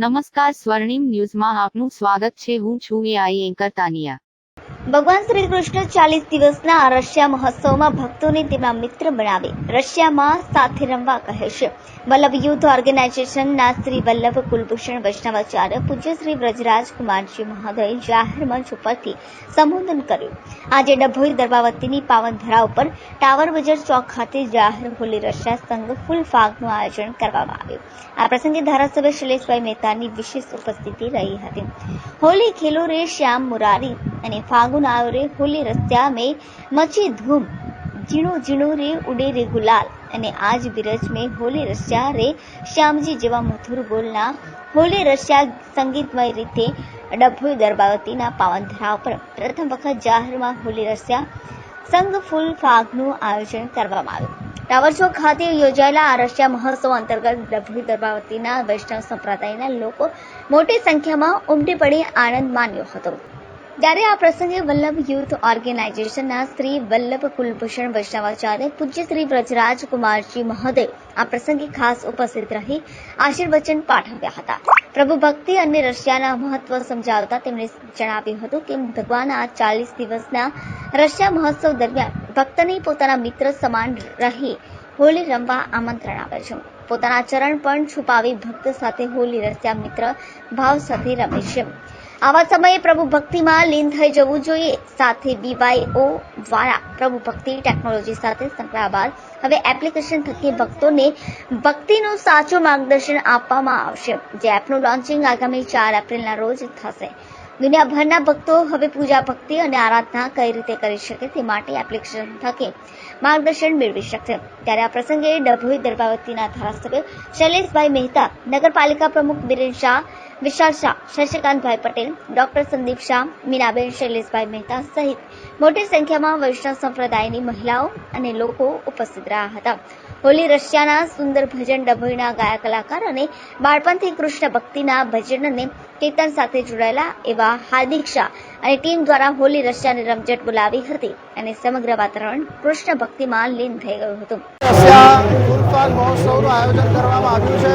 નમસ્કાર સ્વર્ણિમ ન્યૂઝમાં આપનું સ્વાગત છે. હું છું એઆઈ એન્કર તાનિયા. ભગવાન શ્રી કૃષ્ણ ચાલીસ દિવસના રશિયા મહોત્સવમાં ભક્તોને તેમાં મિત્ર બનાવી. રશિયામાં સાથે રમવા કહે છે. વલ્લભ યુથ ઓર્ગેનાઇઝેશનના શ્રી વલ્લભ કુલભૂષણ વૈષ્ણવાચાર્ય પૂજ્ય શ્રી વ્રજરાજ કુમારજી જાહેર મંચ ઉપરથી સંબોધન કર્યું. આજે ડભોઈ દરબાવતીની પાવન ધરા ઉપર ટાવર બજાર ચોક ખાતે જાહેર હોલી રશિયા સંઘ ફૂલ ફાગનું આયોજન કરવામાં આવ્યું. આ પ્રસંગે ધારાસભ્ય શૈલેષભાઈ મહેતાની વિશેષ ઉપસ્થિતિ રહી હતી. હોલી ખેલો રે શ્યામ મુરારી અને ફાગુન આવ્યો હોલી રસ્યા મેં મચી ધૂમ. ઝીણું ઝીણું રે ઉડે રે ગુલાલ. અને આજ બિરજ મેં હોલી રસ્યા રે શ્યામજી જેવા મધુર બોલના હોલી રસ્યા સંગીતમય રીતે ડભોઈ દરબાવતીના પાવન ધરાવ પર પ્રથમ વખત જાહેરમાં હોલી રસ્યા સંઘ ફૂલ ફાગનું આયોજન કરવામાં આવ્યું. ટાવર ચોક ખાતે યોજાયેલા આ રશિયા મહોત્સવ અંતર્ગત ડભોઈ દરબાવતીના વૈષ્ણવ સંપ્રદાયના લોકો મોટી સંખ્યામાં ઉમટી પડી આનંદ માન્યો હતો. ત્યારે આ પ્રસંગે વલ્લભ યુથ ઓર્ગેનાઇઝેશનના શ્રી વલ્લભ કુલભૂષણ વૈષ્ણવાચાર્ય પૂજ્ય શ્રી વ્રજરાજ કુમારજી મહોદય આ પ્રસંગે ખાસ ઉપસ્થિત રહી આશીર્વચન પાઠવ્યા હતા. પ્રભુ ભક્તિ અને રશિયાના મહત્વ સમજાવતા તેમણે જણાવ્યું હતું કે ભગવાન આ ચાલીસ દિવસના રશિયા મહોત્સવ દરમિયાન ભક્તને પોતાના મિત્ર સમાન રહી હોલી રમવા આમંત્રણ આપે છે. પોતાના ચરણ પણ છુપાવી ભક્ત સાથે હોલી રશિયા મિત્ર ભાવ સાથે રમે છે. આવા સમયે પ્રભુ ભક્તિમાં લીન થઈ જવું જોઈએ. સાથે બીવાયઓ દ્વારા પ્રભુ ભક્તિ ટેકનોલોજી સાથે સંકળાયા બાદ હવે એપ્લિકેશન થકી ભક્તોને ભક્તિનું સાચું માર્ગદર્શન આપવામાં આવશે. જે એપનું લોન્ચિંગ આગામી ચાર એપ્રિલના રોજ થશે. દુનિયાભરના ભક્તો હવે પૂજા ભક્તિ અને આરાધના કઈ રીતે કરી શકે તે માટે એપ્લિકેશન થકી માર્ગદર્શન મેળવી શકશે. ત્યારે આ પ્રસંગે ડભોઈ દરબાવતીના ધારાસભ્ય શૈલેષભાઈ મહેતા, નગરપાલિકા પ્રમુખ બિરેન શાહ, વિશાલ શાહ, શશિકાંતભાઈ પટેલ, ડોક્ટર સંદીપ શાહ, મીનાબેન શૈલેષભાઈ મહેતા સહિત મોટી સંખ્યામાં વૈષ્ણવ સંપ્રદાયની મહિલાઓ અને લોકો ઉપસ્થિત રહ્યા હતા. હોલી રશિયાના સુંદર ભજન ડભોઈના ગાયક કલાકાર અને બાળપણથી કૃષ્ણ ભક્તિના ભજન અને કીર્તન સાથે જોડાયેલા એવા હાર્દિક શાહ અને ટીમ દ્વારા હોલી રશિયાની રમઝટ બોલાવી હતી અને સમગ્ર વાતાવરણ કૃષ્ણ ભક્તિમાં લીન થઈ ગયું હતું. આયોજન કરવામાં આવ્યું છે.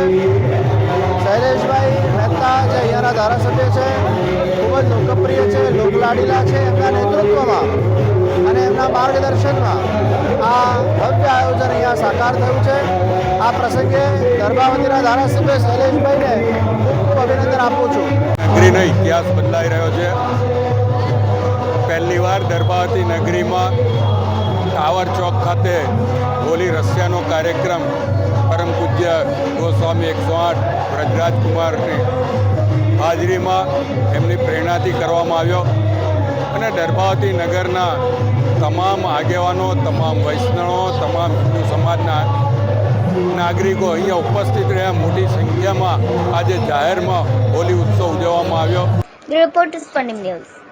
શૈલેષભાઈ મહેતા જે અહીંયાના ધારાસભ્ય છે, ખૂબ જ લોકપ્રિય છે, લોકલાડીલા છે એમના નેતૃત્વમાં. અને એમના માર્ગદર્શનમાં આ ભવ્ય આયોજન અહીંયા સાકાર થયું છે. આ પ્રસંગે ગરબાવતીના ધારાસભ્ય શૈલેષભાઈને ખૂબ ખૂબ અભિનંદન આપું છું. નગરીનો ઇતિહાસ બદલાઈ રહ્યો છે. પહેલીવાર દરબાવતી નગરીમાં ટાવર ચોક ખાતે હોલી રશિયાનો કાર્યક્રમ પરમ પૂજ્ય ગોસ્વામી એકસો આઠ વ્રજરાજકુમારની હાજરીમાં એમની પ્રેરણાથી કરવામાં આવ્યો. અને દરબાવતી નગરના તમામ આગેવાનો, તમામ વૈષ્ણવો, તમામ હિન્દુ સમાજના નાગરિકો અહીંયા ઉપસ્થિત રહ્યા. મોટી સંખ્યામાં આજે જાહેરમાં હોલી ઉત્સવ ઉજવવામાં આવ્યો. Report news.